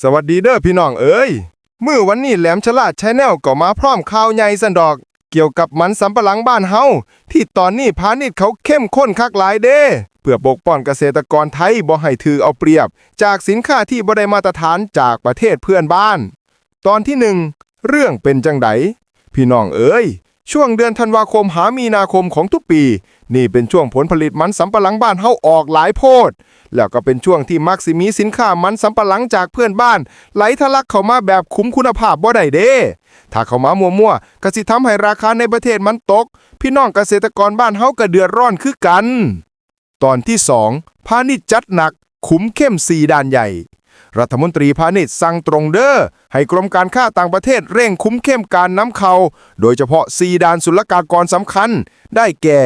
สวัสดีเด้อพี่น้องเอ้ยมื้อวันนี้แหลมฉลาดชแนลก็มาพร้อมข่าวใหญ่สันดอก เกี่ยวกับมันสำปะหลังบ้านเฮาที่ตอนนี้พาณิชย์เขาเข้มข้นคักหลายเด้ เพื่อปกป้องเกษตรกรไทยบ่ให้ถือเอาเปรียบ จากสินค้าที่บ่ได้มาตรฐานจากประเทศเพื่อนบ้าน ตอนที่หนึ่งเรื่องเป็นจังไดพี่น้องเอ้ย ช่วงเดือนธันวาคมหามีนาคมของทุกปี นี่เป็นช่วงผลผลิตมันสำปะหลังบ้านเฮาออกหลายโพด แล้วก็เป็นช่วงที่มักสิมีสินค้ามันสำปะหลังจากเพื่อนบ้าน ไหลทะลักเข้ามาแบบคุ้มคุณภาพบ่ได้เด้ ถ้าเข้ามามั่วๆก็สิทำให้ราคาในประเทศมันตก พี่น้องเกษตรกรบ้านเฮาก็เดือดร้อนคือกัน ตอนที่ 2 พาณิชย์จัดหนัก ขุมเข้มสีด้านใหญ่ รัฐมนตรีพาณิชย์สั่งตรงเด้อให้กรมการค้าต่างประเทศเร่งคุ้มเข้มการน้ำเข้าโดยเฉพาะสีด่านศุลกากรสำคัญ ได้แก่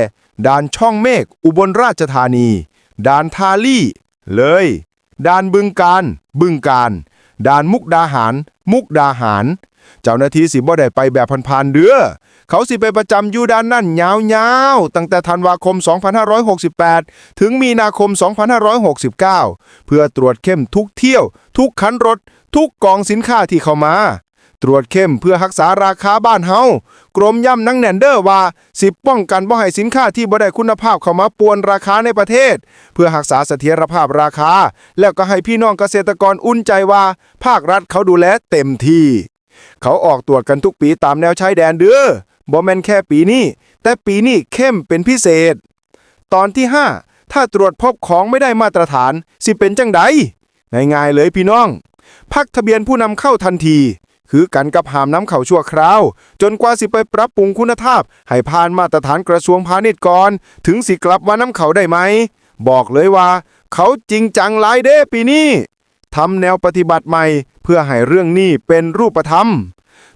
ด่านช่องเมฆอุบลราชธานี ด่านทาลี่ เลย ด่านบึงการ บึงการ ด่านมุกดาหาร มุกดาหาร เจ้าหน้าที่สิบ่ได้ไปแบบพันๆเด้อเขาสิไปประจำอยู่ด้านนั่นยาวๆตั้งแต่ธันวาคม 2568 ถึงมีนาคม 2569 เพื่อตรวจเข้มทุกเที่ยว ทุกคันรถ ทุกกองสินค้าที่เข้ามา ตรวจเข้มเพื่อรักษาราคาบ้านเฮากรมย่ำนังแนนเด้อว่าสิป้องกันบ่ให้สินค้าที่บ่ได้คุณภาพเข้ามาปวนราคาในประเทศ เพื่อรักษาเสถียรภาพราคา แล้วก็ให้พี่น้องเกษตรกรอุ่นใจว่า ภาครัฐเขาดูแลเต็มที่ เขาออกตรวจกันทุกปีตามแนวชายแดนเด้อบ่แม่นแค่ปีนี้ แต่ปีนี้เข้มเป็นพิเศษ ตอนที่ 5 ถ้าตรวจพบของไม่ได้มาตรฐาน สิเป็นจังใดง่ายๆเลยพี่น้อง พักทะเบียนผู้นำเข้าทันที คือกันกับหามน้ำเข้าชั่วคราว จนกว่าสิไปปรับปรุงคุณภาพ ให้ผ่านมาตรฐานกระทรวงพาณิชย์ก่อน ถึงสิกลับว่าน้ำเข่าได้ไหม บอกเลยว่า เขาจริงจังหลายเด้ปีนี้ ทำแนวปฏิบัติใหม่ เพื่อให้เรื่องนี้เป็นรูปธรรม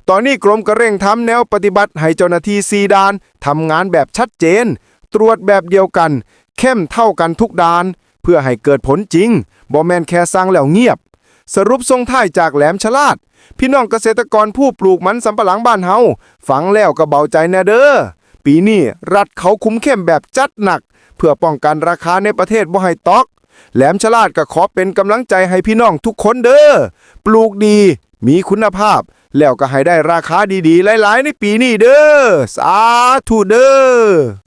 ตอนนี้กรมก็เร่งทำแนวปฏิบัติให้เจ้าหน้าที่ซีดานทำงานแบบชัดเจน ตรวจแบบเดียวกัน เข้มเท่ากันทุกดาน เพื่อให้เกิดผลจริงบ่แมนแค่สร้างแล้วเงียบ สรุปทรงท้ายจากแหลมฉลาด พี่น้องเกษตรกรผู้ปลูกมันสำปะหลังบ้านเฮาฟังแล้วก็เบาใจแน่เด้อปีนี้รัฐเขาคุ้มเข้มแบบจัดหนัก เพื่อป้องกันราคาในประเทศบ่ให้ตอก แหลมฉลาดก็ขอเป็นกำลังใจให้พี่น้องทุกคนเด้อ ปลูกดี มีคุณภาพ แล้วก็ให้ได้ราคาดีๆ หลายๆ ในปีนี้เด้อ สาธุเด้อ